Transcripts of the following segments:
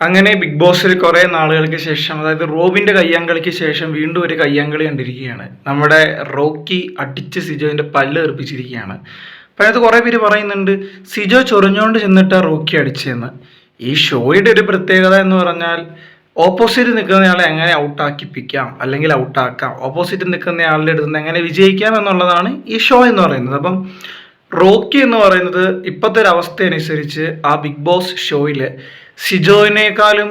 അങ്ങനെ ബിഗ് ബോസിൽ കുറേ നാളുകൾക്ക് ശേഷം അതായത് റോബിന്റെ കയ്യാങ്കളിക്ക് ശേഷം വീണ്ടും ഒരു കയ്യാങ്കളി കണ്ടിരിക്കുകയാണ്. നമ്മുടെ റോക്കി അടിച്ച് സിജോന്റെ പല്ല് എറിപ്പിച്ചിരിക്കുകയാണ് അപ്പോൾ അത് കുറേ പേര് പറയുന്നുണ്ട് സിജോ ചൊറിഞ്ഞുകൊണ്ട് ചെന്നിട്ടാ റോക്കി അടിച്ചതെന്ന് ഈ ഷോയുടെ ഒരു പ്രത്യേകത എന്ന് പറഞ്ഞാൽ ഓപ്പോസിറ്റ് നിൽക്കുന്നയാളെ എങ്ങനെ ഔട്ടാക്കിപ്പിക്കാം അല്ലെങ്കിൽ ഔട്ടാക്കാം ഓപ്പോസിറ്റ് നിൽക്കുന്നയാളുടെ അടുത്ത് നിന്ന് എങ്ങനെ വിജയിക്കാം എന്നുള്ളതാണ് ഈ ഷോ എന്ന് പറയുന്നത്. അപ്പം റോക്കി എന്ന് പറയുന്നത് ഇപ്പോഴത്തെ ഒരു അവസ്ഥ അനുസരിച്ച് ആ ബിഗ് ബോസ് ഷോയിൽ സിജോയിനേക്കാളും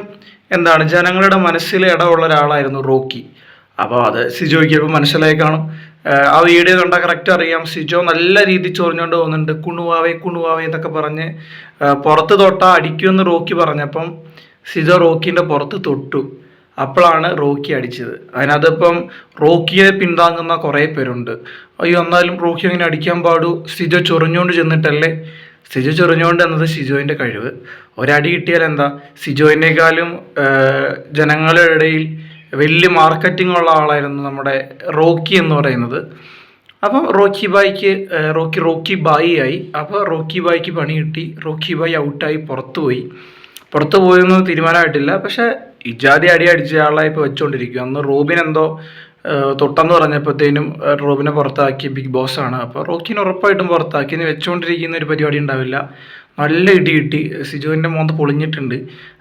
എന്താണ് ജനങ്ങളുടെ മനസ്സിൽ ഇടമുള്ള ഒരാളായിരുന്നു റോക്കി. അപ്പോൾ അത് സിജോയ്ക്ക് ഇപ്പോൾ മനസ്സിലായി കാണും. ആ വീഡിയോ കണ്ടാൽ കറക്റ്റ് അറിയാം. സിജോ നല്ല രീതിയിൽ ചൊറിഞ്ഞുകൊണ്ട് പോകുന്നുണ്ട്. കുണുവാവേ കുണുവാവേ എന്നൊക്കെ പറഞ്ഞ് പുറത്ത് തൊട്ടാ അടിക്കുമെന്ന് റോക്കി പറഞ്ഞപ്പം സിജോ റോക്കിന്റെ പുറത്ത് തൊട്ടു. അപ്പോഴാണ് റോക്കി അടിച്ചത്. അതിനകത്തിപ്പം റോക്കിയെ പിന്താങ്ങുന്ന കുറേ പേരുണ്ട്. അയ്യോ എന്നാലും റോക്കി അങ്ങനെ അടിക്കാൻ പാടൂ. സിജോ ചൊറിഞ്ഞുകൊണ്ട് ചെന്നിട്ടല്ലേ? സിജോ ചൊറിഞ്ഞുകൊണ്ട് എന്നത് സിജോയിന്റെ കഴിവ്. ഒരടി കിട്ടിയാൽ എന്താ? സിജോയിനേക്കാളും ജനങ്ങളുടെ ഇടയിൽ വലിയ മാർക്കറ്റിംഗ് ഉള്ള ആളായിരുന്നു നമ്മുടെ റോക്കി എന്ന് പറയുന്നത്. അപ്പം റോക്കി ബായിക്ക് റോക്കി റോക്കി ബായി ആയി. അപ്പോൾ റോക്കി ബായിക്ക് പണി കിട്ടി. റോക്കി ബായി ഔട്ടായി പുറത്തു പോയി. പുറത്തു പോയൊന്നും തീരുമാനമായിട്ടില്ല. പക്ഷേ ഇജാതി അടി അടിച്ച ആളായി ഇപ്പോൾ വെച്ചുകൊണ്ടിരിക്കും അന്ന് റോബിൻ എന്തോ തൊട്ടെന്ന് പറഞ്ഞപ്പോഴത്തേനും റോബിനെ പുറത്താക്കി ബിഗ് ബോസ് ആണ്. അപ്പോൾ റോക്കിനെ ഉറപ്പായിട്ടും പുറത്താക്കി. ഇനി വെച്ചുകൊണ്ടിരിക്കുന്ന ഒരു പരിപാടി ഉണ്ടാവില്ല. നല്ല ഇടി കിട്ടി. സിജോവിന്റെ മോന്ത് പൊളിഞ്ഞിട്ടുണ്ട്.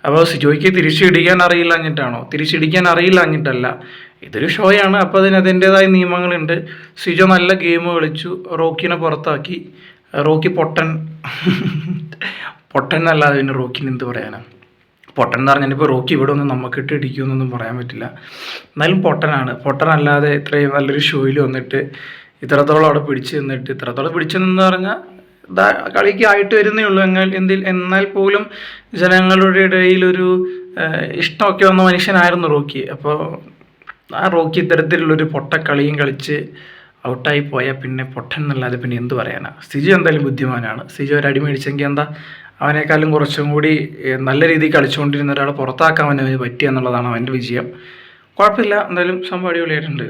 അപ്പോൾ സിജോയ്ക്ക് തിരിച്ചിടിക്കാൻ അറിയില്ല എന്നിട്ടാണോ തിരിച്ചിടിക്കാൻ അറിയില്ല എന്നിട്ടല്ല ഇതൊരു ഷോയാണ് അപ്പോൾ അതിന് അതിന്റേതായ നിയമങ്ങളുണ്ട്. സിജോ നല്ല ഗെയിം കളിച്ചു. റോക്കിനെ പുറത്താക്കി. റോക്കി പൊട്ടൻ. പൊട്ടൻ എന്നല്ലാതെ പിന്നെ റോക്കിന് എന്ത് പറയാനാണ് പൊട്ടൻ എന്ന് പറഞ്ഞാൽ ഇപ്പോൾ റോക്കി ഇവിടെ ഒന്നും നമുക്കിട്ട് ഇടിക്കുമെന്നൊന്നും പറയാൻ പറ്റില്ല. എന്നാലും പൊട്ടനാണ്. പൊട്ടനല്ലാതെ ഇത്രയും നല്ലൊരു ഷോയിൽ വന്നിട്ട് ഇത്രത്തോളം അവിടെ പിടിച്ചു നിന്നിട്ട് ഇത്രത്തോളം പിടിച്ചു നിന്ന് പറഞ്ഞാൽ കളിക്ക് ആയിട്ട് വരുന്നേ ഉള്ളൂ. എന്നാൽ എന്തിൽ എന്നാൽ പോലും ജനങ്ങളുടെ ഇടയിലൊരു ഇഷ്ടമൊക്കെ വന്ന മനുഷ്യനായിരുന്നു റോക്കി. അപ്പോൾ ആ റോക്കി ഇത്തരത്തിലുള്ളൊരു പൊട്ടക്കളിയും കളിച്ച് ഔട്ടായി പോയാൽ പിന്നെ പൊട്ടൻ എന്നല്ലാതെ പിന്നെ എന്ത് പറയാനാണ് സിജു എന്തായാലും ബുദ്ധിമാനാണ്. സിജു ഒരു അടി മേടിച്ചെങ്കിൽ എന്താ? അവനേക്കാളും കുറച്ചും കൂടി നല്ല രീതിയിൽ കളിച്ചുകൊണ്ടിരുന്ന ഒരാളെ പുറത്താക്കാൻ അവന് പറ്റിയെന്നുള്ളതാണ് അവന്റെ വിജയം. കുഴപ്പമില്ല. എന്തായാലും സംഭവം അടിപൊളിയായിട്ടുണ്ട്.